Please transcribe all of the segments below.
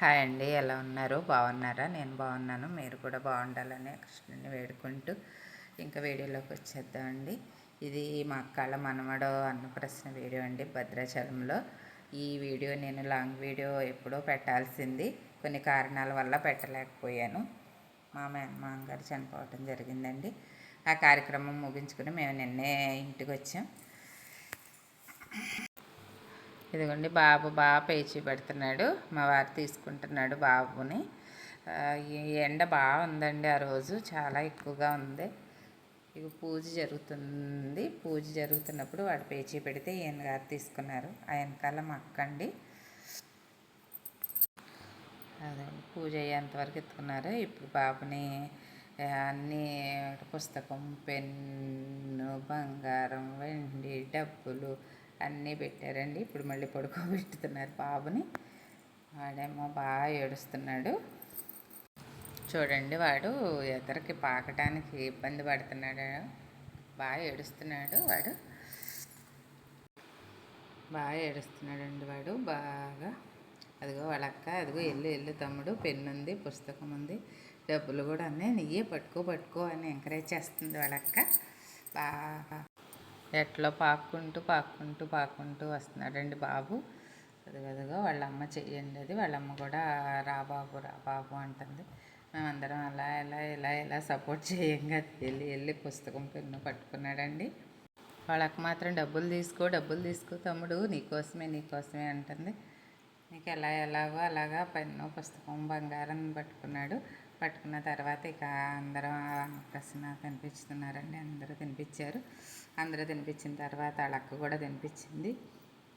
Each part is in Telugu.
హాయ్ అండి ఎలా ఉన్నారు? బాగున్నారా? నేను బాగున్నాను. మీరు కూడా బాగుండాలని కృష్ణుని వేడుకుంటూ ఇంకా వీడియోలోకి వచ్చేద్దామండి. ఇది మా అక్కల మనమడో అన్నప్రశ్న వీడియో అండి భద్రాచలంలో. ఈ వీడియో నేను లాంగ్ వీడియో ఎప్పుడో పెట్టాల్సింది. కొన్ని కారణాల వల్ల పెట్టలేకపోయాను. మా మేనమామ చనిపోవటం జరిగిందండి. ఆ కార్యక్రమం ముగించుకుని మేము నిన్నే ఇంటికి వచ్చాం. ఇదిగోండి బాబు బాగా పేచి పెడుతున్నాడు. మా వారు తీసుకుంటున్నాడు బాబుని. ఎండ ఎండ బాగుందండి ఆ రోజు. చాలా ఎక్కువగా ఉంది. ఇక పూజ జరుగుతుంది. పూజ జరుగుతున్నప్పుడు వాడు పేచి పెడితే ఈయన గారు తీసుకున్నారు. ఆ వెనకాల మా అక్కండి అదే పూజ అయ్యేంతవరకు ఎత్తుకున్నారు. ఇప్పుడు బాబుని అన్నీ పుస్తకం పెన్ను బంగారం వెండి డబ్బులు అన్నీ పెట్టారండి. ఇప్పుడు మళ్ళీ పడుకోబెట్టుతున్నారు బాబుని. వాడేమో బాగా ఏడుస్తున్నాడు. చూడండి వాడు ఎదరికి పాకటానికి ఇబ్బంది పడుతున్నాడు. బాగా ఏడుస్తున్నాడు వాడు. బాగా ఏడుస్తున్నాడండి వాడు బాగా. అదిగో వాళ్ళక్క అదిగో ఎల్లు ఎల్లు తమ్ముడు పెన్ను ఉంది పుస్తకం ఉంది డబ్బులు కూడా ఉన్నాయి నీయే పట్టుకో పట్టుకో అని ఎంకరేజ్ చేస్తుంది వాళ్ళక్క బాగా ఎట్లో పాక్కుంటూ పాక్కుంటూ పాక్కుంటూ వస్తున్నాడండి బాబు. అది వాళ్ళ అమ్మ చెయ్యండి అది. వాళ్ళ అమ్మ కూడా రా బాబు రా బాబు అంటుంది. మేమందరం అలా ఎలా ఇలా ఇలా సపోర్ట్ చేయంగా వెళ్ళి వెళ్ళి పుస్తకం పెన్ను పట్టుకున్నాడండి. వాళ్ళకి మాత్రం డబ్బులు తీసుకో డబ్బులు తీసుకో తమ్ముడు నీకోసమే నీకోసమే అంటుంది. నీకు ఎలా ఎలాగో అలాగా పెన్ను పుస్తకం బంగారం పట్టుకున్నాడు. పట్టుకున్న తర్వాత ఇక అందరం ప్రశ్న తినిపిస్తున్నారండి. అందరూ తినిపించారు. అందరూ తినిపించిన తర్వాత వాళ్ళ అక్క కూడా తినిపించింది.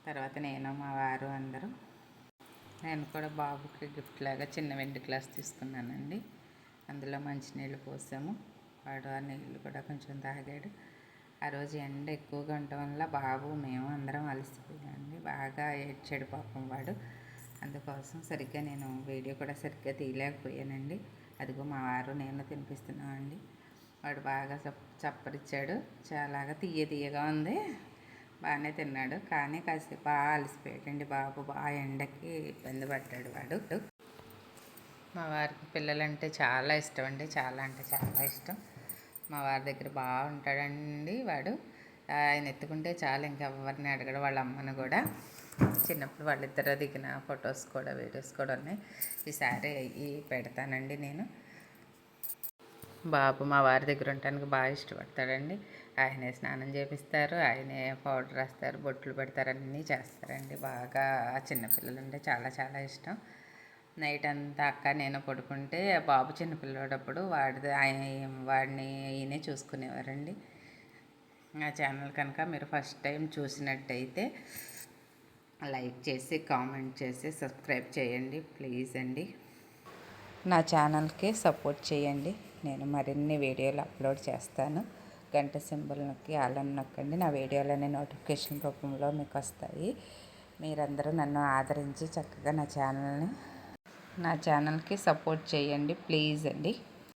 తర్వాత నేను మా వారు అందరూ. నేను కూడా బాబుకి గిఫ్ట్ లాగా చిన్న వెండి గ్లాస్ తీసుకున్నానండి. అందులో మంచినీళ్ళు పోసాము. వాడు ఆ నీళ్ళు కూడా కొంచెం తాగాడు. ఆ రోజు ఎండ ఎక్కువగా ఉండటం వల్ల బాబు మేము అందరం అలసిపోయామండి. బాగా ఏడ్చాడు పాపం వాడు. కోసం సరిగ్గా నేను వీడియో కూడా సరిగ్గా తీయలేకపోయానండి. అదిగో మా వారు నేను తినిపిస్తున్నామండి. వాడు బాగా చప్పరిచ్చాడు. చాలాగా తీయ తీయగా ఉంది. బాగానే తిన్నాడు. కానీ కాసేపు బాగా అలసిపోయాడండి బాబు. బాగా ఎండకి ఇబ్బంది పడ్డాడు వాడు. మా వారికి పిల్లలంటే చాలా ఇష్టం అండి చాలా అంటే చాలా ఇష్టం. మా వారి దగ్గర బాగుంటాడండి వాడు. ఆయన ఎత్తుకుంటే చాలా ఇంకెవరిని అడగడు వాళ్ళ అమ్మను కూడా. చిన్నప్పుడు వాళ్ళిద్దరూ దిగిన ఫొటోస్ కూడా వీడియోస్ కూడా ఉన్నాయి. ఈసారి అవి పెడతానండి నేను. బాబు మా వారి దగ్గర ఉండటానికి బాగా ఇష్టపడతాడండి. ఆయనే స్నానం చేపిస్తారు ఆయనే పౌడర్ రాస్తారు బొట్లు పెడతారు అన్నీ చేస్తారండి. బాగా చిన్నపిల్లలు అంటే చాలా చాలా ఇష్టం. నైట్ అంతా అక్క నేను పడుకుంటే బాబు చిన్నపిల్లడప్పుడు వాడి ఆయన వాడిని ఈయనే చూసుకునేవారండి. ఆ ఛానల్ కనుక మీరు ఫస్ట్ టైం చూసినట్టయితే లైక్ చేసి కామెంట్ చేసి సబ్స్క్రైబ్ చేయండి ప్లీజ్ అండి. నా ఛానల్కి సపోర్ట్ చేయండి. నేను మరిన్ని వీడియోలు అప్లోడ్ చేస్తాను. గంట సింబల్ నొక్కి నొక్కండి. నా వీడియోలన్నీ నోటిఫికేషన్ రూపంలో మీకు వస్తాయి. మీరందరూ నన్ను ఆదరించి చక్కగా నా ఛానల్ని నా ఛానల్కి సపోర్ట్ చేయండి ప్లీజ్ అండి.